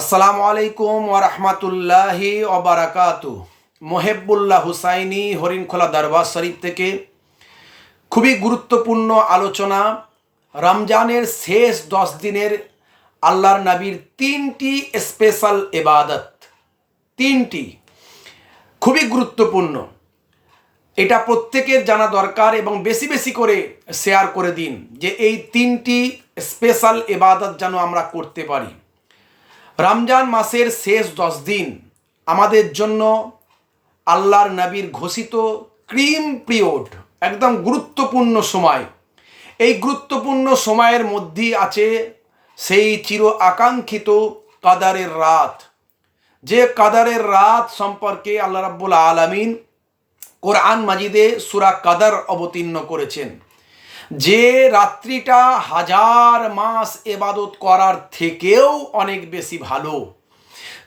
আসসালামু আলাইকুম ওরহমতুল্লাহি ওবরাকাতু মোহেবুল্লাহ হুসাইনি হরিণখোলা দরবার শরীফ থেকে খুবই গুরুত্বপূর্ণ আলোচনা। রমজানের শেষ দশ দিনের আল্লাহর নবীর তিনটি স্পেশাল এবাদত তিনটি। খুবই গুরুত্বপূর্ণ। এটা প্রত্যেকের জানা দরকার এবং বেশি বেশি করে শেয়ার করে দিন যে এই তিনটি স্পেশাল এবাদত যেন আমরা করতে পারি। রমজান মাসের শেষ দশ দিন আমাদের জন্য আল্লাহর নবীর ঘোষিত ক্রিম পিরিয়ড, একদম গুরুত্বপূর্ণ সময়। এই গুরুত্বপূর্ণ সময়ের মধ্যেই আছে সেই চির আকাঙ্ক্ষিত কাদারের রাত। যে কাদারের রাত সম্পর্কে আল্লাহ রাব্বুল আলামিন কোরআন মাজিদে সুরা কাদার অবতীর্ণ করেছেন। যে রাত্রিটা হাজার মাস এবাদত করার থেকেও অনেক বেশি ভালো।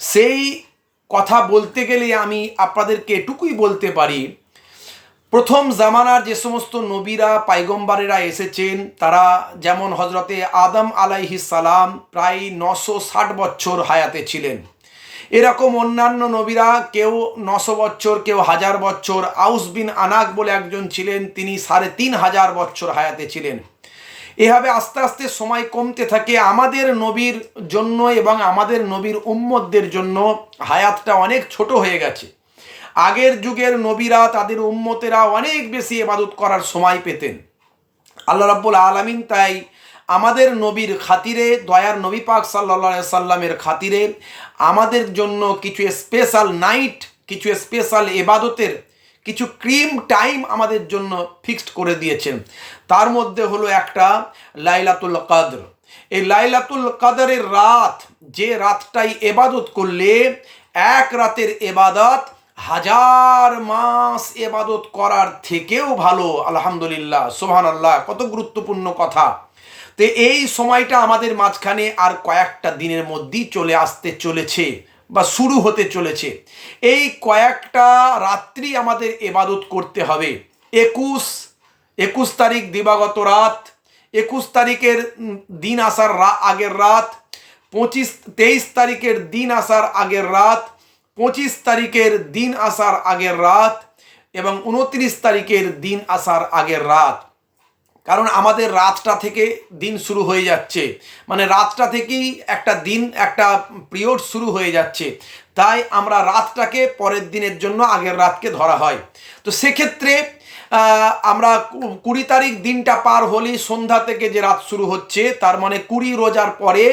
সেই কথা বলতে গেলে আমি আপনাদেরকে এটুকুই বলতে পারি, প্রথম জামানার যে সমস্ত নবীরা পাইগম্বারেরা এসেছেন, তারা যেমন হজরতে আদম আলাইহিস সালাম প্রায় নশো ষাট বছর হায়াতে ছিলেন। এরকম অন্যান্য নবীরা কেউ নশো বছর, কেউ হাজার বছর, আউস বিন আনাক বলে একজন ছিলেন, তিনি সাড়ে তিন হাজার বছর হায়াতে ছিলেন। এভাবে আস্তে আস্তে সময় কমতে থাকে, আমাদের নবীর জন্য এবং আমাদের নবীর উম্মতদের জন্য হায়াতটা অনেক ছোট হয়ে গেছে। আগের যুগের নবীরা তাদের উম্মতেরা অনেক বেশি এবাদত করার সময় পেতেন। আল্লাহ রাব্বুল আলমিন তাই আমাদের নবীর খাতিরে, দয়ার নবী পাক সাল্লা সাল্লামের খাতিরে, আমাদের জন্য কিছু স্পেশাল নাইট কিছু স্পেশাল এবাদতের কিছু ক্রিম টাইম আমাদের জন্য ফিক্সড করে দিয়েছেন। তার মধ্যে হলো একটা লাইলাতুল কাদর। এই লাইলাতুল কাদরের রাত, যে রাতটাই এবাদত করলে, এক রাতের এবাদত হাজার মাস এবাদত করার থেকেও ভালো, আলহামদুলিল্লাহ সোহান আল্লাহ কত গুরুত্বপূর্ণ কথা। তো এই সময়টা আমাদের মাঝখানে আর কয়েকটা দিনের মধ্যেই চলে আসতে চলেছে বা শুরু হতে চলেছে। এই কয়েকটা রাত্রি আমাদের এবাদত করতে হবে। একুশ একুশ তারিখ দিবাগত রাত, একুশ তারিখের দিন আসার আগের রাত, পঁচিশ, তেইশ তারিখের দিন আসার আগের রাত, পঁচিশ তারিখের দিন আসার আগের রাত এবং উনত্রিশ তারিখের দিন আসার আগের রাত। কারণ আমাদের রাতটা থেকে দিন শুরু হয়ে যাচ্ছে। মানে রাতটা থেকেই একটা দিন, একটা পিরিয়ড শুরু হয়ে যাচ্ছে। তাই আমরা রাতটাকে পরের দিনের জন্য আগের রাতকে ধরা হয়। তো সেক্ষেত্রে আমরা কুড়ি তারিখ দিনটা পার হলেই সন্ধ্যা থেকে যে রাত শুরু হচ্ছে, তার মানে কুড়ি রোজার পরে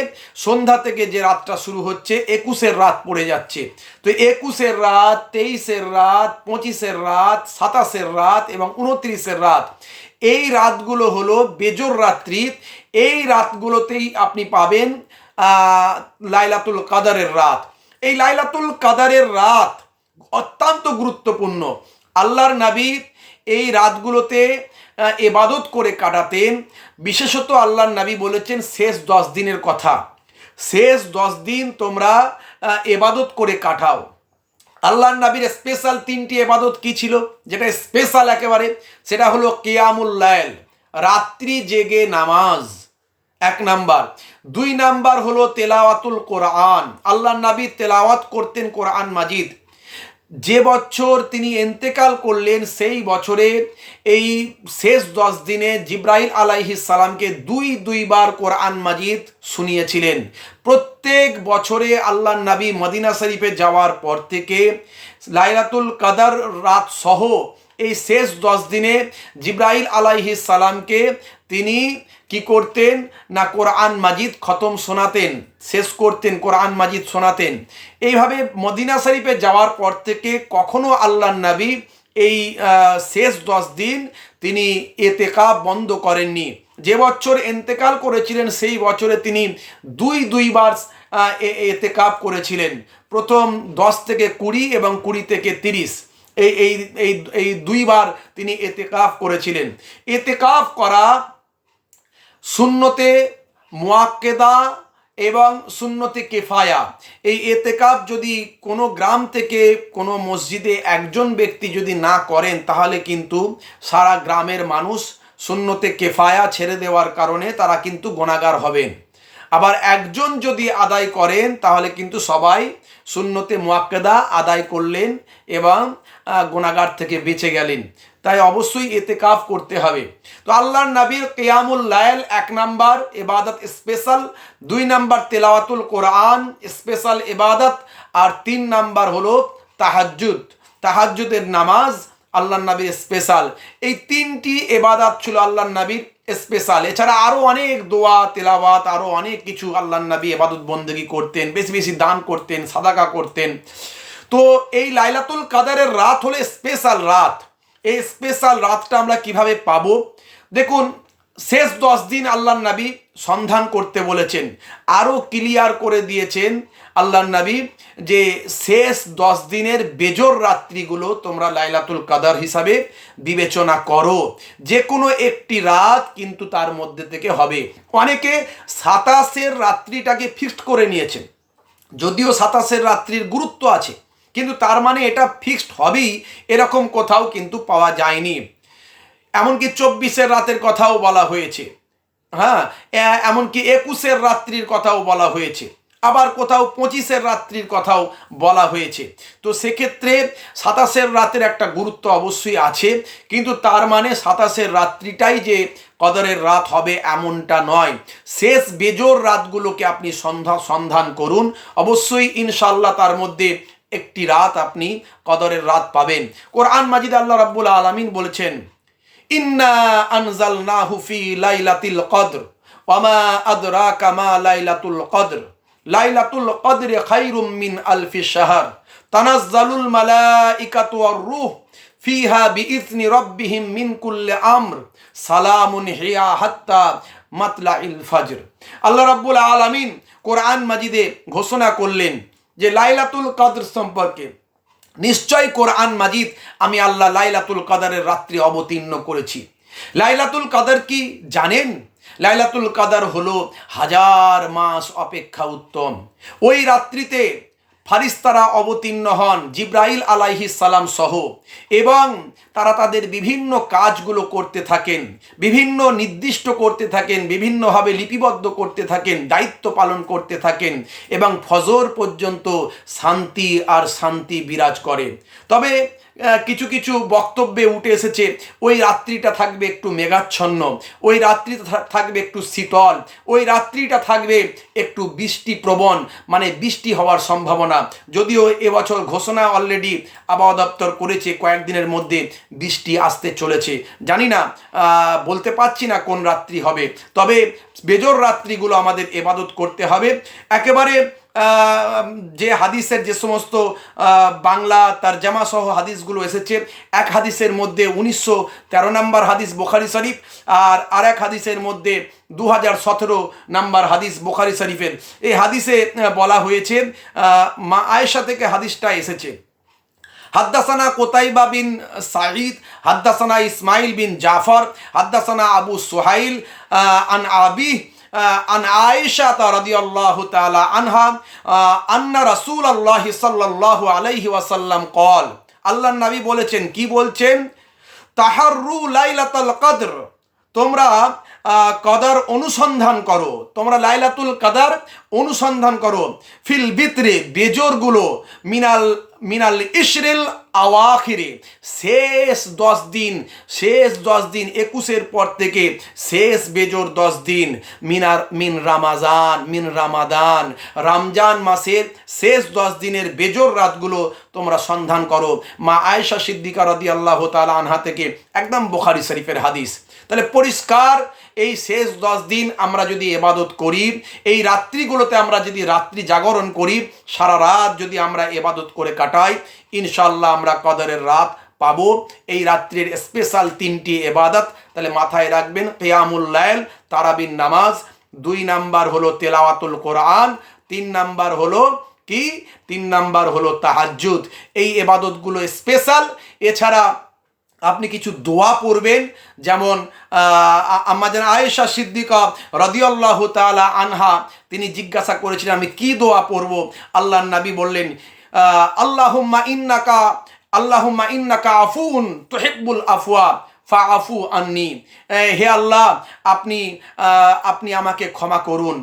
সন্ধ্যা থেকে যে রাতটা শুরু হচ্ছে, একুশের রাত পড়ে যাচ্ছে। তো একুশের রাত, তেইশের রাত, পঁচিশের রাত, সাতাশের রাত এবং উনত্রিশের রাত এই রাতগুলো হলো বেজর রাত্রি। এই রাতগুলোতেই আপনি পাবেন লাইলাতুল কাদারের রাত। এই লাইলাতুল কাদারের রাত অত্যন্ত গুরুত্বপূর্ণ। আল্লাহর নবী এই রাতগুলোতে এবাদত করে কাটাতেন। বিশেষত আল্লাহর নবী বলেছেন, শেষ দশ দিনের কথা। শেষ দশ দিন তোমরা এবাদত করে কাটাও। আল্লাহর নবীর স্পেশাল তিনটি এবাদত কি ছিল? যেটা স্পেশাল একেবারে, সেটা হলো কেয়ামুল লায়ল রাত্রি জেগে নামাজ। এক নাম্বার। দুই নাম্বার হলো তেলাওয়াতুল কোরআন। আল্লাহ নবী তেলাওয়াত করতেন কোরআন মাজিদ। যে বছর তিনি এন্তেকাল করলেন, সেই বছরে এই শেষ দশ দিনে জিব্রাহিল আলাইহিস সালামকে দুই দুইবার কোরআন মাজিদ শুনিয়েছিলেন। প্রত্যেক বছরে আল্লাহ নবী মদিনা শরীফে যাওয়ার পর থেকে লাইলাতুল কাদার রাত সহ এই শেষ দশ দিনে জিব্রাহিল আলাইহিস সালামকে তিনি কি করতেন? না কোরআন মাজিদ খতম শোনাতেন, শেষ করতেন, কোরআন মাজিদ শোনাতেন। এইভাবে মদিনা শরীফে যাওয়ার পর থেকে কখনো আল্লাহ নবী এই শেষ দশ দিন তিনি এতেকা বন্ধ করেননি। যে বছর এন্তেকাল করেছিলেন, সেই বছরে তিনি দুই, দুইবার এতেকাপ করেছিলেন। প্রথম দশ থেকে কুড়ি এবং কুড়ি থেকে তিরিশ। এই এই এই এই দুইবার তিনি এতেকাফ করেছিলেন। এতেকাফ করা শূন্যতে মোয়াক্কেদা এবং শূন্যতে কেফায়া। এই এতেকাপ যদি কোনো গ্রাম থেকে কোনো মসজিদে একজন ব্যক্তি যদি না করেন, তাহলে কিন্তু সারা গ্রামের মানুষ শূন্যতে কেফায়া ছেড়ে দেওয়ার কারণে তারা কিন্তু গোনাগার হবেন আবার একজন যদি আদায় করেন, তাহলে কিন্তু সবাই সুন্নতে মোয়াক্কেদা আদায় করলেন এবং গোনাগার থেকে বেঁচে গেলেন। তাই অবশ্যই এতে কাফ করতে হবে। তো আল্লাহর নবীর কেয়ামুল লায়ল এক নাম্বার এবাদত স্পেশাল, দুই নাম্বার তেলাওয়াতুল কোরআন স্পেশাল এবাদত আর তিন নাম্বার হলো তাহাজ্জুদ। তাহাজ্জুদের নামাজ আল্লাহ নবীর স্পেশাল। এই তিনটি এবাদাত ছিল আল্লাহ নবীর স্পেশাল এছাড়া আরও অনেক দোয়া তেলাবাত আরও অনেক কিছু আল্লাহ নবী এবাদত বন্দেগি করতেন, বেশি বেশি দান করতেন, সাদাকা করতেন। তো এই লাইলাতুল কাদারের রাত হলে স্পেশাল রাত। এই স্পেশাল রাতটা আমরা কীভাবে পাবো? দেখুন, শেষ দশ দিন আল্লাহ নবী সন্ধান করতে বলেছেন আরও ক্লিয়ার করে দিয়েছেন আল্লাহ নবী যে শেষ দশ দিনের বেজর রাত্রিগুলো তোমরা লাইলাতুল কাদার হিসাবে বিবেচনা করো। যে কোনো একটি রাত কিন্তু তার মধ্যে থেকে হবে। অনেকে সাতাশের রাত্রিটাকে ফিক্সড করে নিয়েছেন। যদিও সাতাশের রাত্রির গুরুত্ব আছে, কিন্তু তার মানে এটা ফিক্সড হবেই, এরকম কোথাও কিন্তু পাওয়া যায়নি। এমনকি চব্বিশের রাতের কথাও বলা হয়েছে। হ্যাঁ এমনকি একুশের রাত্রির কথাও বলা হয়েছে। আবার কোথাও পঁচিশের রাত্রির কথাও বলা হয়েছে। তো সেক্ষেত্রে সাতাশের রাতের একটা গুরুত্ব অবশ্যই আছে, কিন্তু তার মানে সাতাশের রাত্রিটাই যে কদরের রাত হবে এমনটা নয়। শেষ বেজোর রাতগুলোকে আপনি সন্ধ্যা, সন্ধান করুন। অবশ্যই ইনশাল্লাহ তার মধ্যে একটি রাত আপনি কদরের রাত পাবেন। কোরআন মাজিদ আল্লাহ রাব্বুল আলামিন বলেছেন ইন্না আনজালনাহু ফি লাইলাতিল কদর, ওয়ামা আদরাকা মা লাইলাতুল কদর। লাইলাতুল কদর খায়রুম মিন আলফি শাহর। তানাজ্জালুল মালাইকাতু ওয়ার রূহ ফিহা বিইذনি রাব্বিহিম মিন কুল্লি আমর। সালামুন হিয়া হাত্তা মাতলাইল ফজর। আল্লাহ রাব্বুল আলামিন কোরআন মাজিদে ঘোষণা করলেন যে লাইলাতুল কদর সম্পর্কে নিশ্চয় কোরআন মাজিদ আমি আল্লাহ লাইলাতুল কাদারের রাত্রি অবতীর্ণ করেছি। লাইলাতুল কাদার কি জানেন? লাইলাতুল কাদার হলো হাজার মাস অপেক্ষা উত্তম। ওই রাত্রিতে ফারিস্তারা অবতীর্ণ হন জিব্রাইল আলাইহিস সালাম সহ এবং তারা তাদের বিভিন্ন কাজগুলো করতে থাকেন, বিভিন্ন নির্দিষ্ট করতে থাকেন, বিভিন্নভাবে লিপিবদ্ধ করতে থাকেন, দায়িত্ব পালন করতে থাকেন এবং ফজর পর্যন্ত শান্তি আর শান্তি বিরাজ করে। তবে কিছু কিছু বক্তব্যে উঠে এসেছে, ওই রাত্রিটা থাকবে একটু মেঘাচ্ছন্ন, ওই রাত্রিটা থাকবে একটু শীতল, ওই রাত্রিটা থাকবে একটু বৃষ্টি প্রবণ মানে বৃষ্টি হওয়ার সম্ভাবনা। যদিও এবছর ঘোষণা অলরেডি আবহাওয়া দপ্তর করেছে কয়েকদিনের মধ্যে বৃষ্টি আসতে চলেছে। জানি না বলতে পারছি না কোন রাত্রি হবে। তবে বেজর রাত্রিগুলো আমাদের এবাদত করতে হবে। একেবারে যে হাদিসের যে সমস্ত বাংলা তার জামা সহ হাদিসগুলো এসেছে, এক হাদিসের মধ্যে উনিশশো তেরো নম্বর হাদিস বোখারি শরীফ আর আর এক হাদিসের মধ্যে দু হাজার সতেরো নাম্বার হাদিস বোখারি শরীফের। এই হাদিসে বলা হয়েছে মা আয়েশা থেকে হাদিসটা এসেছে। হাদ্দাসানা কোতাইবা বিন সাঈদ হাদ্দাসানা ইসমাইল বিন জাফর হাদ্দাসানা আবু সোহাইল আন আবি আহ, আন আয়েশা রাদিয়াল্লাহু তাআলা আনহা আহ, আন্না রাসূলুল্লাহি সাল্লাল্লাহু আলাইহি ওয়াসাল্লাম কল আল্লাহর নবী বলেছেন কি বলছেন? তাহাররু লাইলাতাল কদর তোমরা কদর অনুসন্ধান করো তোমরা লাইলাতুল কাদার অনুসন্ধান করো ফিল বিতরে বেজরগুলো মিনাল মিনাল ইসরেল আওয়াখিরে। শেষ দশ দিন, শেষ দশ দিন, একুশের পর থেকে শেষ বেজোর দশ দিন, মিনার, মিন রামাজান, মিন রামাদান, রমজান মাসের শেষ দশ দিনের বেজর রাতগুলো তোমরা সন্ধান করো। মা আয়েশা সিদ্দিকা রদি আল্লাহ তালা আনহা থেকে একদম বোখারি শরীফের হাদিস। তাহলে পরিষ্কার, এই শেষ দশ দিন আমরা যদি এবাদত করি, এই রাত্রিগুলোতে আমরা যদি রাত্রি জাগরণ করি, সারা রাত যদি আমরা এবাদত করে কাটাই ইনশাল্লাহ আমরা কদরের রাত পাবো। এই রাত্রির স্পেশাল তিনটি এবাদত, তাহলে মাথায় রাখবেন কেয়ামুল্লায়ল তারাবিন নামাজ, দুই নাম্বার হলো তেলাওয়াতুল কোরআন, তিন নাম্বার হলো কি? তিন নাম্বার হলো তাহাজ্জুদ। এই এবাদতগুলো স্পেশাল এছাড়া আপনি কিছু দোয়া পড়বেন, যেমন আমাদের আয়েশা সিদ্দিকা রদিয়াল্লাহ তালা আনহা, তিনি জিজ্ঞাসা করেছিলেন, আমি কি দোয়া পড়ব? আল্লাহ নবী বললেন আল্লাহুম্মা ইন্নাকা আল্লাহুম্মা ইন্নাকা আফুন তোহেকবুল আফওয়া। ফা আননি। আন্নি হে আল্লাহ, আপনি আপনি আমাকে ক্ষমা করুন।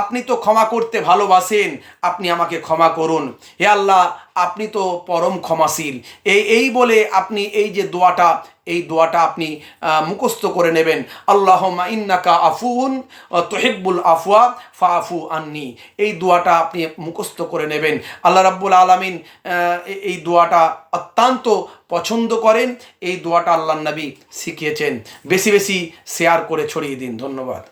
আপনি তো ক্ষমা করতে ভালোবাসেন, আপনি আমাকে ক্ষমা করুন। হে আল্লাহ, আপনি তো পরম ক্ষমাশীল। এই এই বলে আপনি এই যে দোয়াটা এই দোয়াটা আপনি মুখস্থ করে নেবেন। আল্লাহ ইন্নাকা আফুন তোহেব্বুল আফুয়া ফা আফু আন্নি। এই দোয়াটা আপনি মুখস্থ করে নেবেন। আল্লাহ রাব্বুল আলমিন এই দোয়াটা অত্যন্ত পছন্দ করেন। এই দোয়াটা আল্লাহ নবী শিখিয়েছেন। বেশি বেশি শেয়ার করে ছড়িয়ে দিন। ধন্যবাদ।